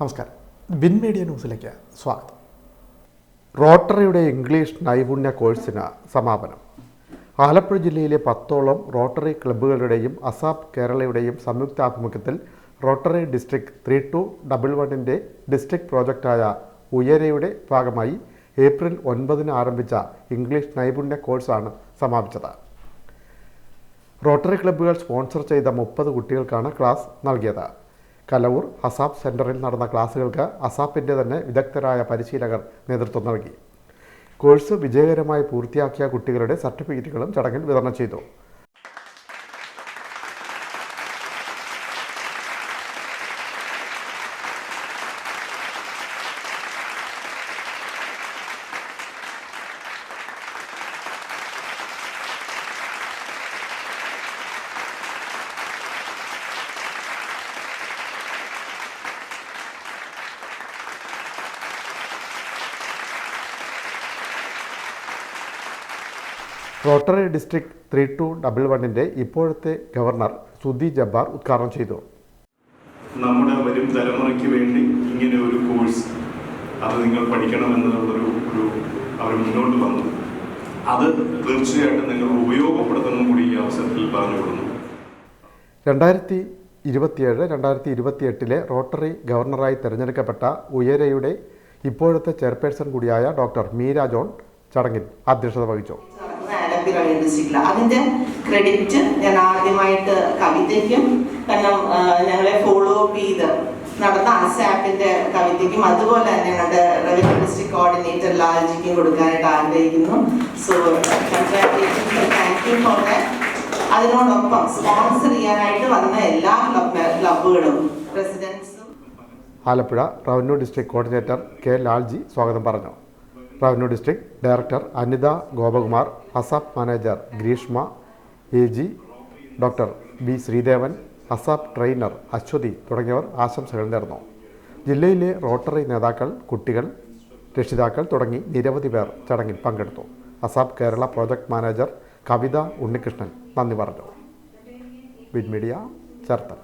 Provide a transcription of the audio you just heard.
നമസ്കാരം. Bin media ന്യൂസിലേക്ക് സ്വാഗതം. റോട്ടറിയുടെ ഇംഗ്ലീഷ് നൈപുണ്യ കോഴ്സിന് സമാപനം. ആലപ്പുഴ ജില്ലയിലെ പത്തോളം റോട്ടറി ക്ലബ്ബുകളുടെയും അസാപ് കേരളയുടെയും സംയുക്താഭിമുഖ്യത്തിൽ Rotary district three two double വണ്ണിന്റെ ഡിസ്ട്രിക്ട് പ്രോജക്റ്റായ ഉയരയുടെ ഭാഗമായി ഏപ്രിൽ ഒൻപതിന് ആരംഭിച്ച ഇംഗ്ലീഷ് നൈപുണ്യ കോഴ്സാണ് സമാപിച്ചത്. റോട്ടറി ക്ലബ്ബുകൾ സ്പോൺസർ ചെയ്ത മുപ്പത് കുട്ടികൾക്കാണ് ക്ലാസ് നൽകിയത്. കലവൂർ ഹസാബ് സെന്ററിൽ നടന്ന ക്ലാസ്സുകൾക്ക് അസാപ്പിന്റെ തന്നെ വിദഗ്ധരായ പരിശീലകർ നേതൃത്വം നൽകി. കോഴ്സ് വിജയകരമായി പൂർത്തിയാക്കിയ കുട്ടികളുടെ സർട്ടിഫിക്കറ്റുകളും ചടങ്ങിൽ വിതരണം ചെയ്തു. Rotary district three two double വണ്ണിന്റെ ഇപ്പോഴത്തെ ഗവർണർ സുധി ജബ്ബാർ ഉദ്ഘാടനം ചെയ്തു. നമ്മുടെ വരും തലമുറയ്ക്ക് വേണ്ടി ഇങ്ങനെ ഒരു കോഴ്സ് അത് നിങ്ങൾ പഠിക്കണമെന്നുള്ളൊരു ഒരു അവർ മുന്നോട്ട് വന്നു. അത് തീർച്ചയായിട്ടും നിങ്ങൾ ഉപയോഗപ്പെടുത്തണം കൂടി ഈ അവസരത്തിൽ പറഞ്ഞു കൊടുക്കുന്നു രണ്ടായിരത്തി ഇരുപത്തിയേഴ് രണ്ടായിരത്തി ഇരുപത്തിയെട്ടിലെ റോട്ടറി ഗവർണറായി തിരഞ്ഞെടുക്കപ്പെട്ട ഉയരയുടെ ഇപ്പോഴത്തെ ചെയർപേഴ്സൺ കൂടിയായ ഡോക്ടർ മീര ജോൺ ചടങ്ങിൽ അധ്യക്ഷത വഹിച്ചു. ആലപ്പുഴ ഡിസ്ട്രിക്റ്റിൽ അതിന്റെ ക്രെഡിറ്റ് ഞാൻ ആദ്യമായിട്ട് കവിതയ്ക്കും കാരണം ഞങ്ങളെ ഫോളോ അപ്പ് ചെയ്ത് നടന്ന അസാപ്പിന്റെ കവിതയ്ക്കും അതുപോലെ തന്നെ ഞങ്ങളുടെ റവന്യൂ ഡിസ്ട്രിക്ട് കോർഡിനേറ്റർ ലാൽജിക്കും കൊടുക്കാനായിട്ട് ആഗ്രഹിക്കുന്നു. സോ താങ്ക് യു ഫോർ അതിനോടൊപ്പം സ്പോൺസർ ചെയ്യാനായിട്ട് വന്ന എല്ലാ ക്ലബ് ക്ലബുകളും പ്രസിഡൻസും Alappuzha revenue district coordinator K Lalji സ്വാഗതം പറഞ്ഞു. Revenue district director Anitha Gopakumar ASAP manager Greeshma A G doctor B Sreedevan ASAP trainer Aswathy തുടങ്ങിയവർ ആശംസകൾ നേർന്നു. ജില്ലയിലെ റോട്ടറി നേതാക്കൾ കുട്ടികൾ രക്ഷിതാക്കൾ തുടങ്ങി നിരവധി പേർ ചടങ്ങിൽ പങ്കെടുത്തു. ASAP Kerala project manager Kavitha Unnikrishnan നന്ദി പറഞ്ഞു. Vid media Cherthala.